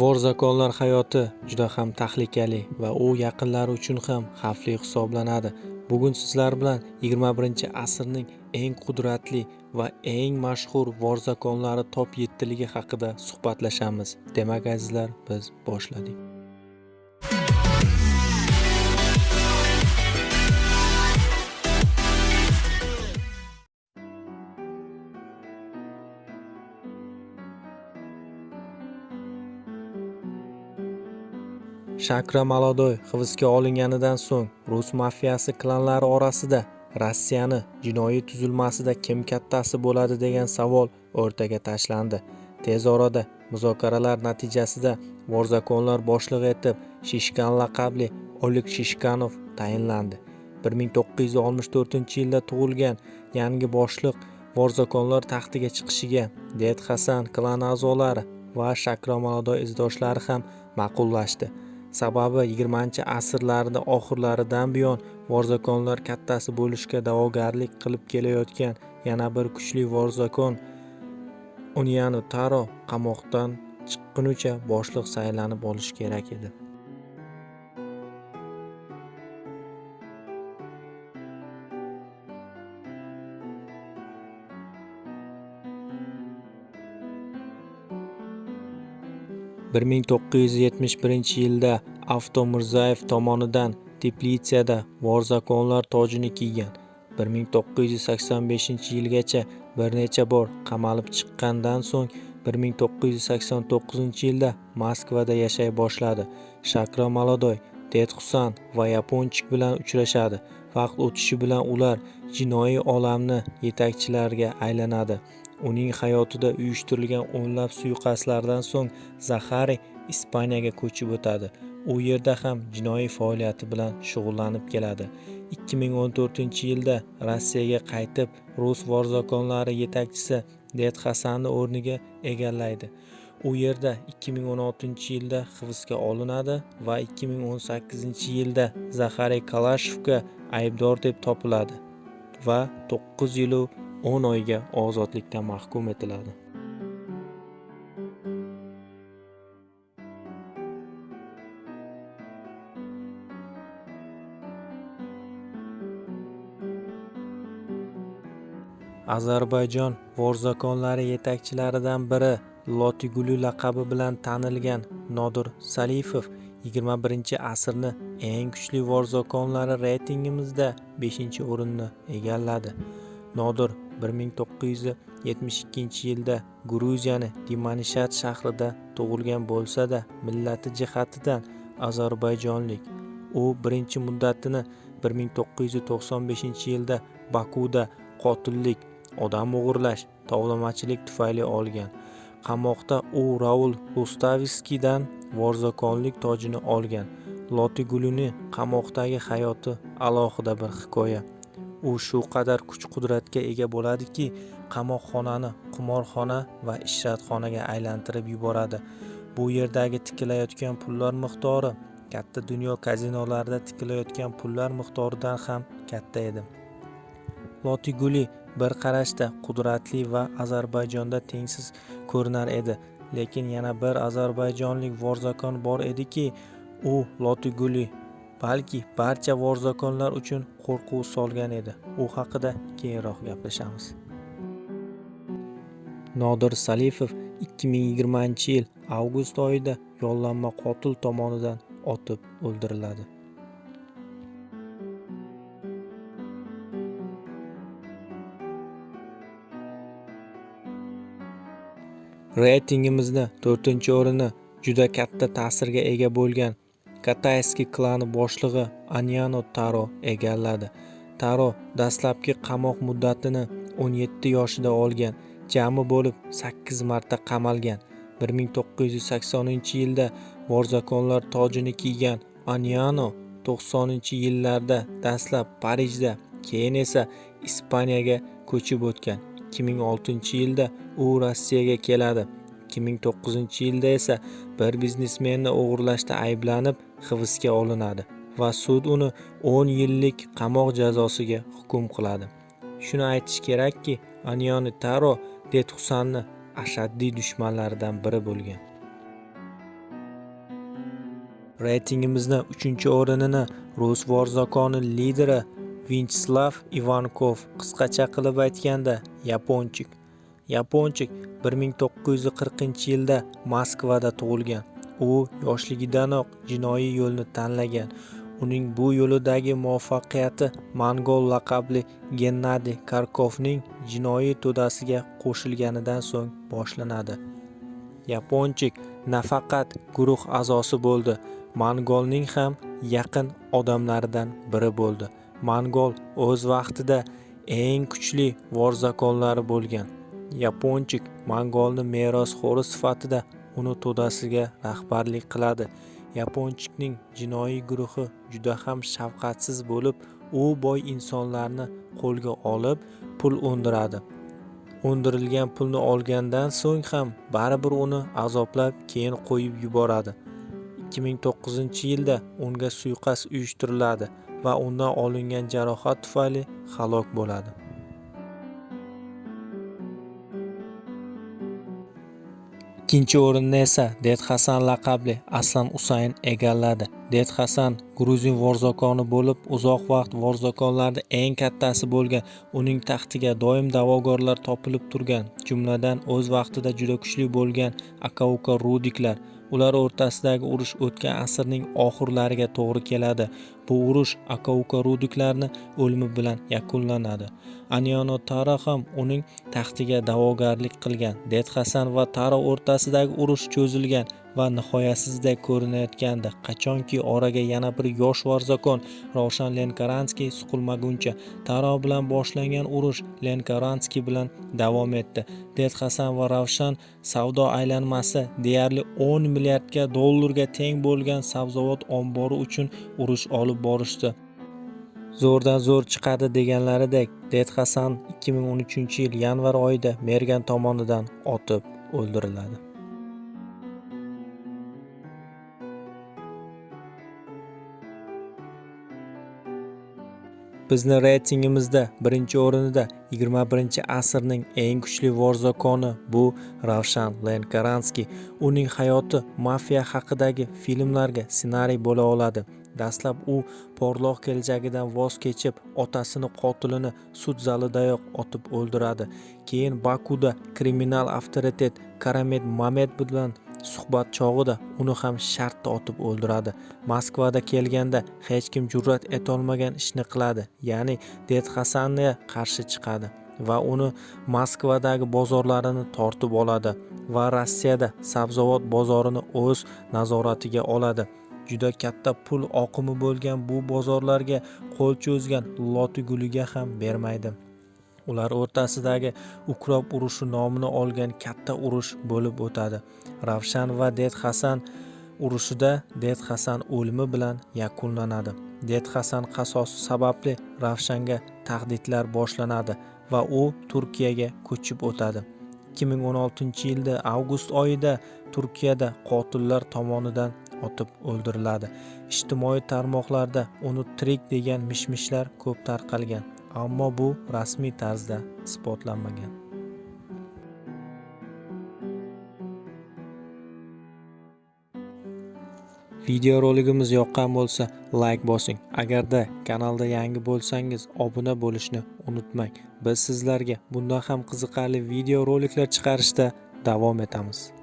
Vorzakonlar hayoti juda ham tahlikali va u yaqinlari uchun ham xavfli hisoblanadi. Bugun sizlar bilan 21-asrning eng qudratli va eng mashhur vorzakonlari top 7 ligi haqida suhbatlashamiz. Demak azizlar, biz boshladik. Shakra Malodoy hibsga olinganidan so'ng rus mafiyasi klanlari orasida Rossiyani jinoiy tuzilmasida kim kattasi bo'ladi degan savol o'rtaga tashlandi. Tez orada muzokaralar natijasida vorzakonlar boshlig'i etib Shishkan laqabli Oleg Shishkanov tayinlandi. 1964-yilda tug'ilgan yangi boshliq vorzakonlar taxtiga chiqishiga Det Hasan klan a'zolari va Shakra Malodoy izdoshlari ham ma'qullashdi. Sababi 20-asrlarning oxirlaridan buyon vorzakonlar kattasi bo'lishga da'vogarlik qilib kelayotgan yana bir kuchli vorzakon Unyanu Taro qamoqdan chiqqunicha boshliq saylanib olishi kerak edi. Bir ming to'qqiz yuz yetmish birinchi yilda avto mirzayev tomonidan teplitsiyada vorzakonlar tojini kiygan. bir ming to'qqiz yuz sakson beshinchi yilgacha bir necha bor qamalib chiqqandan so'ng bir ming to'qqiz yuz sakson to'qqizinchi yilda moskvada yashay boshladi. Shakra malodoy ted husan va yaponchik bilan uchrashadi. Vaqt o'tishi bilan ular jinoiy olamni yetakchilariga aylanadi. Uning hayotida uyushtirilgan o'nlab suiqasdlardan so'ng zaxariy ispaniyaga ko'chib o'tadi. U yerda ham jinoiy faoliyati bilan shug'ullanib keladi. 2014 yilda rossiyaga qaytib rus vorzakonlari yetakchisi det hasanni o'rniga egallaydi. U yerda 2016 yilda hibsga olinadi va 2018 yilda zaxariy kalashevga aybdor deb topiladi va 9 yilu 10 oyga ozodlikdan mahkum etiladi. Ozarbayjon vorzakonlari yetakchilaridan biri lotiguli laqabi bilan tanilgan nodir salifov 21-asrni eng kuchli vorzakonlari reytingimizda 5-o'rinni egalladi. Nodir 1972 yilda gruziyani dimanishat shahrida tug'ilgan bo'lsa-da millati jihatidan ozarbayjonlik u birinchi muddatini 1995 yilda bakuda qotillik odam o'g'irlash tovlamachilik tufayli olgan. Qamoqda u raul rustavskiydan vorzakonlik tojini olgan. Lotigulini qamoqdagi hayoti alohida bir hikoya. U shu qadar kuch qudratga ega bo'ladiki qamoqxonani qimorxona va ishratxonaga aylantirib yuboradi. Bu yerdagi tikilayotgan pullar miqdori katta dunyo kazinolarida tikilayotgan pullar miqdoridan ham katta edi. Lotiguli bir qarashda qudratli va ozarbayjonda tengsiz ko'rinar edi lekin yana bir ozarbayjonlik vorzakon bor ediki u lotiguli balki barcha vorzakonlar uchun qo'rquv solgan edi. U haqida keyinroq gaplashamiz. Nodir salifov 2020 yil avgust oyida yollanma qotil tomonidan otib o'ldiriladi. Reytingimizni to'rtinchi o'rini juda katta ta'sirga ega bo'lgan Катайский klani boshlig'i Anyano Taro egalladi. Taro dastlabki qamoq muddatini 17 yoshida olgan, jami bo'lib 8 marta qamalgan. 1980-yilda vorzakonlar tojini kiygan Anyano 90-yillarda dastlab Parijda, keyin esa Ispaniyaga ko'chib o'tgan. 2006-yilda u Rossiyaga keladi. 2009-yilda esa bir biznesmenni o'g'irlashda ayblanib hibsga olinadi va sud uni 10 yillik qamoq jazosiga hukm qiladi shuni aytish kerakki anyoni taro detxusanni ashaddiy dushmanlaridan biri bo'lgan reytingimizda 3-o'rinini rus vorzakoni lideri Vinchislav Ivankov, qisqacha qilib aytganda, yaponchik. Yaponchik 1940-yilda Moskvada tug'ilgan. U yoshligidanoq jinoiy yo'lni tanlagan. Uning bu yo'lidagi muvaffaqiyati Mongol laqabli Gennadiy karkovning jinoiy to'dasiga qo'shilganidan so'ng boshlanadi. Yaponchik nafaqat guruh a'zosi bo'ldi, Mongolning ham yaqin odamlaridan biri bo'ldi. Mongol o'z vaqtida eng kuchli vorzakonlari bo'lgan. Yaponchik Mongolni merosxo'ri sifatida uni to'dasiga rahbarlik qiladi. Yaponchikning jinoiy guruhi juda ham shafqatsiz bo'lib, u boy insonlarni qo'lga olib, pul undiradi. Undirilgan pulni olgandan so'ng ham baribir uni azoblab, keyin qo'yib yuboradi. 2009-yilda unga suiqasd uyushtiriladi va undan olingan jarohat tufayli halok bo'ladi. Ikkinchi o'rinni esa Det Hasan laqabli Aslan Usayn egalladi. Det Hasan gruzin vorzakoni bo'lib, uzoq vaqt vorzakonlarda eng kattasi bo'lgan. Uning taxtiga doim da'vogarlar topilib turgan, jumladan o'z vaqtida juda kuchli bo'lgan Akauka Rudiklar. Ular o'rtasidagi urush o'tgan asrning oxirlariga to'g'ri keladi. Bu urush Akauka Rudiklarni o'limi bilan yakunlanadi. Anyono Tara ham uning taxtiga da'vogarlik qilgan. Det Hasan va Tara o'rtasidagi urush cho'zilgan va nihoyasizday ko'rinayotgandi. Qachonki oraga yana bir yosh varzakon Ravshan Lenkaranskiy suqilmaguncha Taro bilan boshlangan urush Lenkaranskiy bilan davom etdi. Det Hasan va Ravshan savdo aylanmasi deyarli 10 milliardga dollarga teng bo'lgan sabzavot ombori uchun urush olib borishdi. Zo'rdan zo'r chiqadi deganlaridek, Det Hasan 2013-yil yanvar oyida Mergan tomonidan otib o'ldiriladi. Bizni reytingimizda birinchi o'rinda 21-asrning eng kuchli vorzakoni bu Ravshan Lenkaranskiy. Uning hayoti mafiya haqidagi filmlarga ssenariy bo'la oladi. Dastlab u porloq kelajagidan voz kechib, otasini qotilini sud zalidayoq otib o'ldiradi. Keyin Bakuda kriminal avtoritet Karamet mamed bilan suhbat chog'ida uni ham shartta otib o'ldiradi. Moskvada kelganda hech kim jur'at etolmagan ishni qiladi, ya'ni Det Hasanga qarshi chiqadi va uni Moskvadagi bozorlarini tortib oladi va Rossiyada sabzavot bozorini o'z nazoratiga oladi. Juda katta pul oqimi bo'lgan bu bozorlarga qo'l cho'zgan Lotiguliga ham bermaydi. Ular o'rtasidagi Ukrob urushi nomini olgan katta urush bo'lib o'tadi. Ravshan va Det Hasan urushida Det Hasan o'limi bilan yakunlanadi. Det Hasan qasosi sababli Ravshanga tahdidlar boshlanadi va u Turkiyaga ko'chib o'tadi. 2016-yilda avgust oyida Turkiyada qotillar tomonidan otib o'ldiriladi. Ijtimoiy tarmoqlarda uni tirik degan mishmishlar ko'p tarqalgan. Ammo bu rasmiy tarzda isbotlanmagan. Videoroligimiz yoqqan bo'lsa, like bosing. Agarda kanalda yangi bo'lsangiz, obuna bo'lishni unutmang. Biz sizlarga bundan ham qiziqarli videoroliklar chiqarishda davom etamiz.